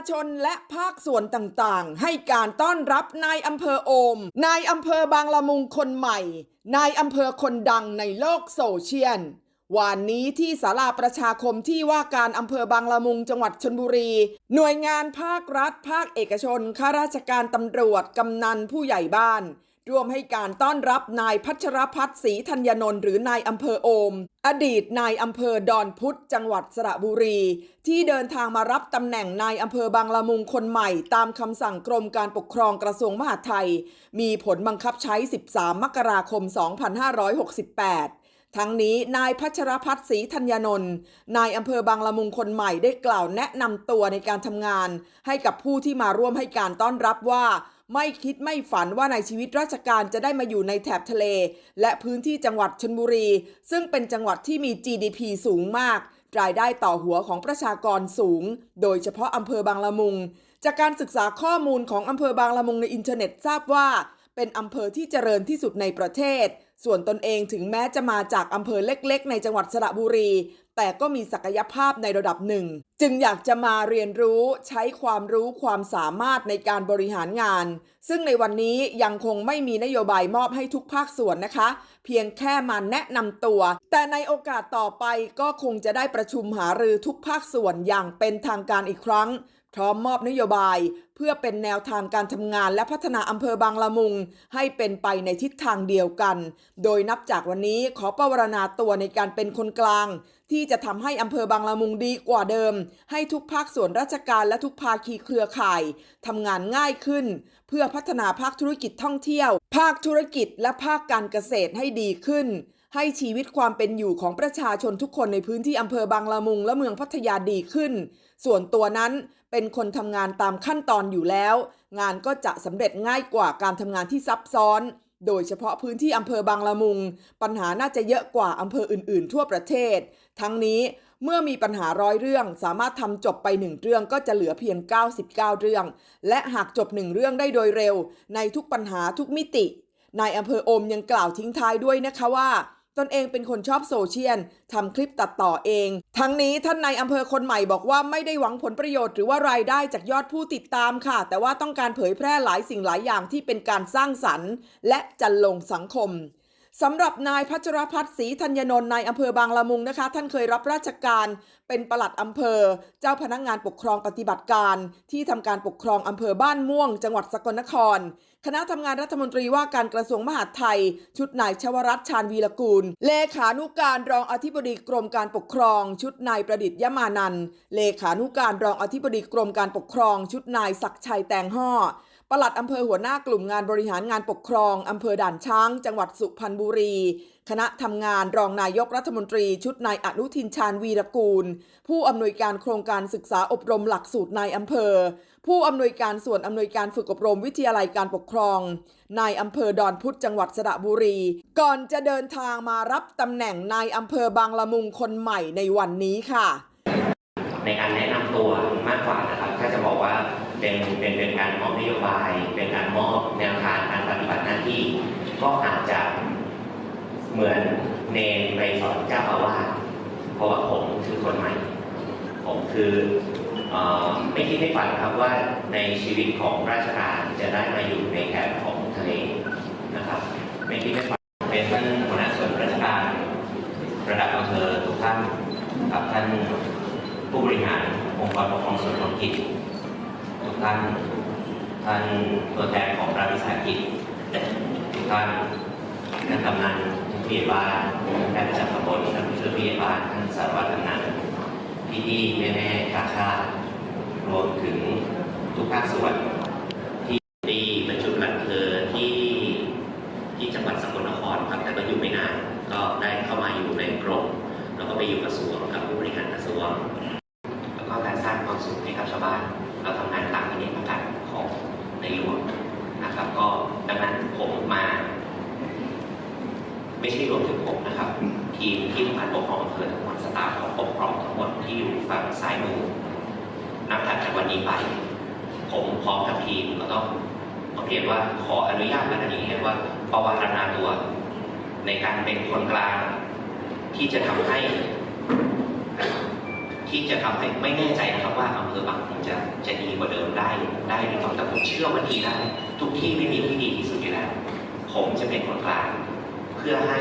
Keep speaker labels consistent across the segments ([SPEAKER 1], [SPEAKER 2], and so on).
[SPEAKER 1] ชาชนและภาคส่วนต่างๆ ให้การต้อนรับนายอำเภอโอม นายอำเภอบางละมุงคนใหม่ นายอำเภอคนดังในโลกโซเชียลวันนี้ที่ศาลาประชาคมที่ว่าการอำเภอบางละมุงจังหวัดชนบุรี หน่วยงานภาครัฐ ภาคเอกชนข้าราชการตำรวจกำนันผู้ใหญ่บ้าน ร่วมให้การต้อนรับนายพัชรพัฒน์ศรีธัญญนนท์หรือนายอำเภอโอม อดีตนายอำเภอดอนพุธจังหวัดสระบุรี ที่เดินทางมารับตำแหน่งนายอำเภอบางละมุงคนใหม่ ตามคำสั่งกรมการปกครองกระทรวงมหาดไทย มีผลบังคับใช้ 13 มกราคม 2568ทั้งนี้นายพัชรพัฒน์ศรีธัญญนนท์นายอำเภอบางละมุงคนใหม่ได้กล่าวแนะนำตัวในการทำงาน ให้กับผู้ที่มาร่วมให้การต้อนรับว่า ไม่คิดไม่ฝันว่าในชีวิตราชการจะได้มาอยู่ในแถบทะเล และพื้นที่จังหวัดชนบุรี ซึ่งเป็นจังหวัดที่มี GDP สูงมาก รายได้ต่อหัวของประชากรสูง โดยเฉพาะอำเภอบางละมุง จากการศึกษาข้อมูลของอำเภอบางละมุงในอินเทอร์เน็ตทราบว่า เป็นอำเภอที่เจริญที่สุดในประเทศ ส่วนตนเองถึงแม้จะมาจากอำเภอเล็ก ๆ ในจังหวัดสระบุรี แต่ก็มีศักยภาพในระดับหนึ่ง จึงอยากจะมาเรียนรู้ใช้ความรู้ความสามารถในการบริหารงาน ซึ่งในวันนี้ยังคงไม่มีนโยบายมอบให้ทุกภาคส่วนนะคะ เพียงแค่มาแนะนำตัว แต่ในโอกาสต่อไปก็คงจะได้ประชุมหารือทุกภาคส่วนอย่างเป็นทางการอีกครั้ง พร้อมมอบนโยบายเพื่อเป็นแนวทางการทำงานและพัฒนาอำเภอบางละมุง ให้เป็นไปในทิศทางเดียวกัน โดยนับจากวันนี้ขอประวรณาตัวในการเป็นคนกลาง ที่จะทำให้อำเภอบางละมุงดีกว่าเดิม ให้ทุกภาคส่วนราชการและทุกภาคีเครือข่ายทำงานง่ายขึ้น เพื่อพัฒนาภาคธุรกิจท่องเที่ยว ภาคธุรกิจและภาคการเกษตรให้ดีขึ้น ให้ชีวิตความเป็นอยู่ของประชาชนทุกคนในพื้นที่อำเภอบางละมุงและเมืองพัทยาดีขึ้น ส่วนตัวนั้นเป็นคนทำงานตามขั้นตอนอยู่แล้ว งานก็จะสำเร็จง่ายกว่าการทำงานที่ซับซ้อน โดยเฉพาะพื้นที่อำเภอบางละมุง ปัญหาน่าจะเยอะกว่าอำเภออื่น ๆ ทั่วประเทศ ทั้งนี้เมื่อมีปัญหาร้อยเรื่อง สามารถทำจบไปหนึ่งเรื่องก็จะเหลือเพียง 99 เรื่อง และหากจบหนึ่งเรื่องได้โดยเร็ว ในทุกปัญหาทุกมิตินายอำเภอโอมยังกล่าวทิ้งท้ายด้วยนะคะว่า ตนเองเป็นคนชอบโซเชียลทำคลิปตัดต่อเอง ทั้งนี้ท่านนายอำเภอคนใหม่บอกว่าไม่ได้หวังผลประโยชน์หรือว่ารายได้จากยอดผู้ติดตามค่ะ แต่ว่าต้องการเผยแพร่หลายสิ่งหลายอย่างที่เป็นการสร้างสรรค์ และจันลงสังคม สำหรับนายพัชรพัฒน์ศรีธัญญนนท์นายอำเภอบางละมุงนะคะ ท่านเคยรับราชการเป็นปลัดอำเภอ เจ้าพนักงานปกครองปฏิบัติการ ที่ทำการปกครองอำเภอบ้านม่วง จังหวัดสกลนคร คณะทำงานรัฐมนตรีว่าการกระทรวงมหาดไทย ชุดนายชวรัตชาญวีรกูล เลขานุการรองอธิบดีกรมการปกครอง ชุดนายประดิษฐ์ยมานันเลขานุการรองอธิบดีกรมการปกครอง ชุดนายศักชัยแตงห่อ ปลัดอำเภอหัวหน้ากลุ่มงานบริหารงานปกครองอำเภอด่านช้าง จังหวัดสุพรรณบุรี คณะทำงานรองนายกรัฐมนตรีชุดนายอนุทินชาญวีรกูล ผู้อำนวยการโครงการศึกษาอบรมหลักสูตรนายอำเภอ ผู้อำนวยการส่วนอำนวยการฝึกอบรมวิทยาลัยการปกครอง นายอำเภอดอนพุธจังหวัดสระบุรี ก่อนจะเดินทางมารับตำแหน่งนายอำเภอบางละมุงคนใหม่ในวันนี้ค่ะ
[SPEAKER 2] ในการแนะนำตัวมากกว่านะครับถ้าจะบอกว่า เป็นเป็นเป็นการมอบนโยบาย เป็นการมอบแนวทางการปฏิบัติหน้าที่ ก็อาจจะเหมือนเนนไปสอนเจ้าอาวาสเพราะว่าผมคือคนใหม่ ผมคืออไม่คิดไม่ฝันครับว่าในชีวิตของราชการจะได้มาอยู่ในแคบของทะเลนะครับ ไม่คิดไม่ฝันเป็นท่านหัวหน้าส่วนราชการ ระดับอำเภอทุกท่านกับท่าน ผู้บริหารองค์กรปกครองส่วนท้องถิ่น ท่าน ท่านตัวแทนของรัฐวิสาหกิจทุกท่านท่านกำนันท่านผู้ใหญ่บ้านท่านจำตำบลท่านผู้ช่วยผู้ใหญ่บ้านท่านสารวัตรกำนันพี่พี่แม่แม่ๆข้าข้ารวมถึงทุกภาคส่วนที่ดีบรรจุหลักอำเภอที่ที่จังหวัดสกลนครครับแต่ก็อยู่ไม่นานก็ได้เข้ามาอยู่ในกรมแล้วก็ไปอยู่กระทรวงกับผู้บริหารกระทรวงแล้วก็การสร้างความสุขให้กับชาวบ้าน เราทำงานตามพระเนตรประกาศของในหลวงนะครับ ก็ดังนั้นผมมา ไม่ใช่รวมถึงผมนะครับ ทีมที่ทำงานปกครองอำเภอทั้งหมดสตาฟของปกครองทั้งหมดที่อยู่ฝั่งซ้ายมือนับจากวันนี้ไป ผมพร้อมกับทีมแล้วก็ก็เพียงว่าขออนุญาตกันอย่างนี้ว่าประวัตินาตัว ในการเป็นคนกลาง ที่จะทำให้ ที่จะทำให้ไม่แน่ใจนะครับว่าอำเภอบางคงจะจะดีกว่าเดิมได้ได้หรือเปล่าแต่ผมเชื่อว่าดีได้ทุกที่ไม่มีที่ดีที่สุดอยู่แล้วผมจะเป็นคนกลาง เพื่อให้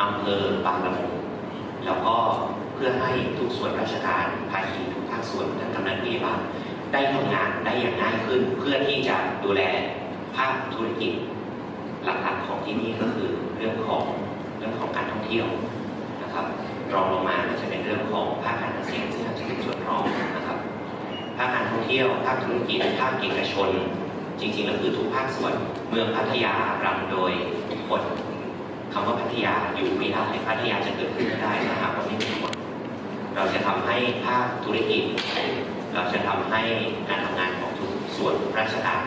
[SPEAKER 2] อำเภอบางละมุงแล้วก็เพื่อให้ทุกส่วนราชการภาคีทุกภาคส่วนทั้งกำนันผู้ใหญ่บ้านได้ทำงานได้อย่างง่ายขึ้น เพื่อที่จะดูแลภาคธุรกิจหลักๆของที่นี่ก็คือเรื่องของเรื่องของการท่องเที่ยวนะครับรองลงมาก็จะเป็นเรื่องของภาคการเกษตรซึ่งอาจจะเป็นส่วนรองนะครับภาคการท่องเที่ยวภาคธุรกิจภาคเอกชน จริงๆก็คือทุกภาคส่วนเมืองพัทยารำโดยคน คำว่าพัทยาอยู่ไม่ได้พัทยาจะเกิดขึ้นไม่ได้ถ้าหากว่าไม่มีคนเราจะทำให้ภาคธุรกิจ เราจะทำให้การทำงานของทุกส่วนราชการ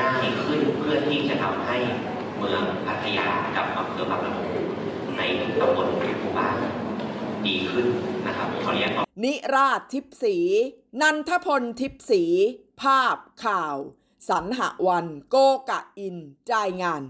[SPEAKER 2] ง่ายขึ้นเพื่อที่จะทำให้เมืองพัทยากับอำเภอบางละมุงในทุกตำบลทุกหมู่บ้านดีขึ้นนะครับขออนุญาต
[SPEAKER 1] นิราชทิพย์ศรีนันทพลทิพย์ศรีภาพข่าว สรรหวัน โกกะอินจ่ายงาน